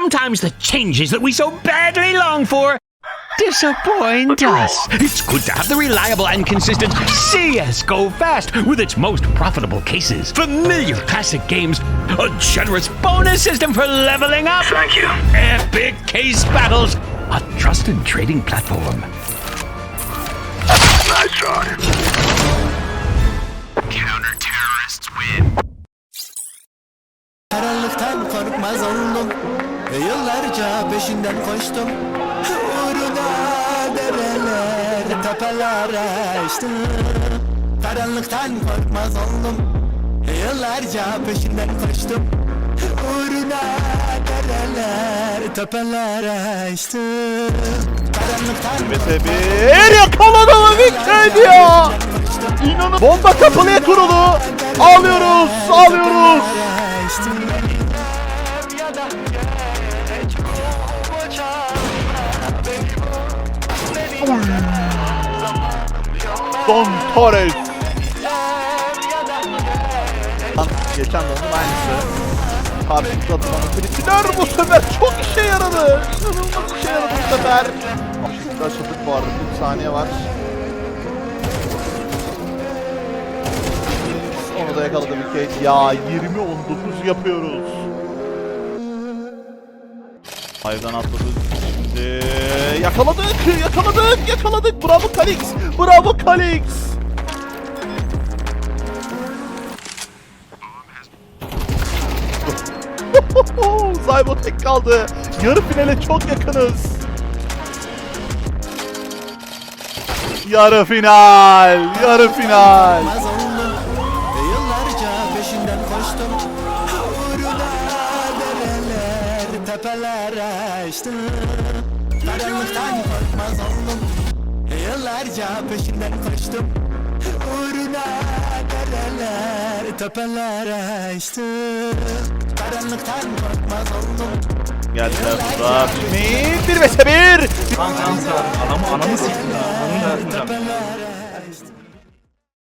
sometimes the changes that we so badly long for disappoint us. It's good to have the reliable and consistent CS Go Fast with its most profitable cases, familiar classic games, a generous bonus system for leveling up. Thank you. Epic case battles, a trusted trading platform. Nice try. Counter terrorists win. Ve yıllarca peşinden koştum. Uğruna dereler tepeler açtım. Karanlıktan korkmaz oldum. Ve yıllarca peşinden koştum. Uğruna dereler tepeler açtım. Karanlıktan bir yakaladı mı Victor ya? İnanın bomba kapılıya kurulu. Alıyoruz, alıyoruz. Don Torres. Lan, Geçen dönem aynısı. Karşımıza atılan kritikler bu sefer çok işe yaradı. İnanılmaz işe yaradı bu sefer. Şimdi açıldık bu arada. 40 saniye var. Onu da yakaladı Wicked. Ya 20-19 yapıyoruz. Hayvan atladı. Şimdi yakaladık, yakaladık, yakaladık. Bravo Kalix, bravo Kalix. Zaybo tek kaldı. Yarı finale çok yakınız. Yarı final, yarı final. Yıllarca peşinden koştum Uğruna dereler tepeler açtım Karanlıktan korkmaz oldum yıllarca peşinden koştum Uğruna dereler tepeler açtım Karanlıktan korkmaz oldum Geldiler burada. 1 vs 1. Kanka anamı. Onu da yapacağım. tepeler